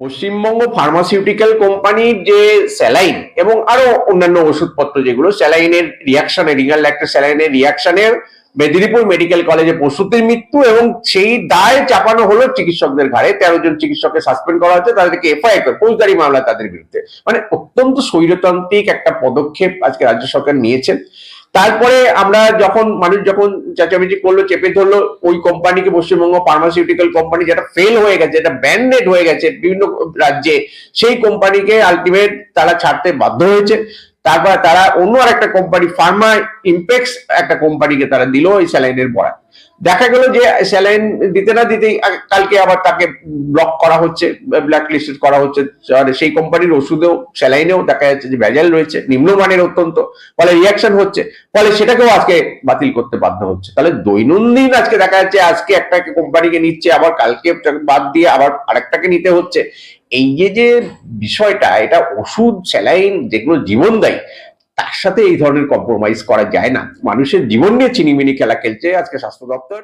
Paschimbanga pharmaceutical কোম্পানির যে saline এবং আরও অন্যান্য ওষুধপত্র যেগুলো স্যালাইনের রিয়াকশনে রিগাল একটা স্যালাইনের রিয়াকশনের মেদিনীপুর মেডিকেল কলেজে প্রসূতির মৃত্যু এবং সেই দায় চাপানো হলো চিকিৎসকদের ঘাড়ে। তেরো জন চিকিৎসককে সাসপেন্ড করা হচ্ছে তাদেরকে এফআইআর করে ফৌজদারি মামলা তাদের বিরুদ্ধে। মানে অত্যন্ত স্বৈরতান্ত্রিক একটা পদক্ষেপ আজকে রাজ্য সরকার নিয়েছেন তারপরে আমরা যখন মানুষ যখন চেঁচামেচি করল, চেপে ধরলো, ওই কোম্পানিকে পশ্চিমবঙ্গ ফার্মাসিউটিক্যাল কোম্পানি যেটা ফেল হয়ে গেছে, যেটা ব্যান্ডেড হয়ে গেছে বিভিন্ন রাজ্যে, সেই কোম্পানিকে আলটিমেট তারা ছাড়তে বাধ্য হয়েছে। তারপর তারা অন্য আর একটা কোম্পানি ফার্মা ইম্পেক্স একটা কোম্পানিকে তারা দিল ওই স্যালাইনের বরাদ দেখা গেল যে স্যালাইন দিতে না দিতেই কালকে আবার তাকে ব্লক করা হচ্ছে ব্ল্যাক লিস্টেড করা হচ্ছে। সেই কোম্পানির ওষুধেও, স্যালাইনেও দেখা যাচ্ছে যে ভেজাল রয়েছে, নিম্নমানের অত্যন্ত। ফলে রিয়াকশন হচ্ছে, ফলে সেটাকেও আজকে বাতিল করতে বাধ্য হচ্ছে। তাহলে দৈনন্দিন আজকে দেখা যাচ্ছে, আজকে একটা কোম্পানিকে নিচ্ছে, আবার কালকে বাদ দিয়ে আবার আরেকটাকে নিতে হচ্ছে। এই যে যে বিষয়টা, এটা ওষুধ, স্যালাইন যেগুলো জীবন দেয়, তার সাথে এই ধরনের কম্প্রোমাইজ করা যায় না। মানুষের জীবন নিয়ে চিনিমিনি খেলা খেলছে আজকে স্বাস্থ্য দপ্তর।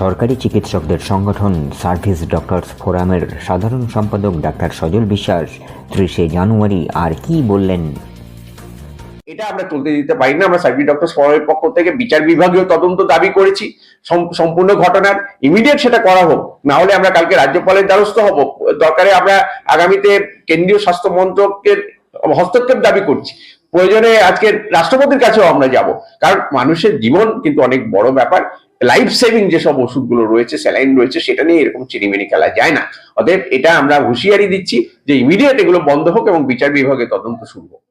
সরকারি চিকিৎসকদের সংগঠন সার্ভিস ডক্টরস ফোরামের সাধারণ সম্পাদক ডাক্তার সজল বিশ্বাস ত্রিশে জানুয়ারি আর কি বললেন এটা আমরা চলতে দিতে পারি না। আমরা সার্ভিস ডক্টর ফোরামের পক্ষ থেকে বিচার বিভাগীয় তদন্ত দাবি করেছি। সম্পূর্ণ ঘটনার ইমিডিয়েট সেটা করা হোক। না হলে আমরা কালকে রাজ্যপালের দ্বারস্থ হব। দরকারে আমরা আগামীতে কেন্দ্রীয় স্বাস্থ্য মন্ত্রকের হস্তক্ষেপ দাবি করছি। প্রয়োজনে আজকে রাষ্ট্রপতির কাছেও আমরা যাব। কারণ মানুষের জীবন কিন্তু অনেক বড় ব্যাপার। লাইফ সেভিং যেসব ওষুধগুলো রয়েছে, স্যালাইন রয়েছে, সেটা নিয়ে এরকম চিনিমিনি খেলা যায় না। অতএব এটা আমরা হুঁশিয়ারি দিচ্ছি যে ইমিডিয়েট এগুলো বন্ধ হোক এবং বিচার বিভাগে তদন্ত শুরু হোক।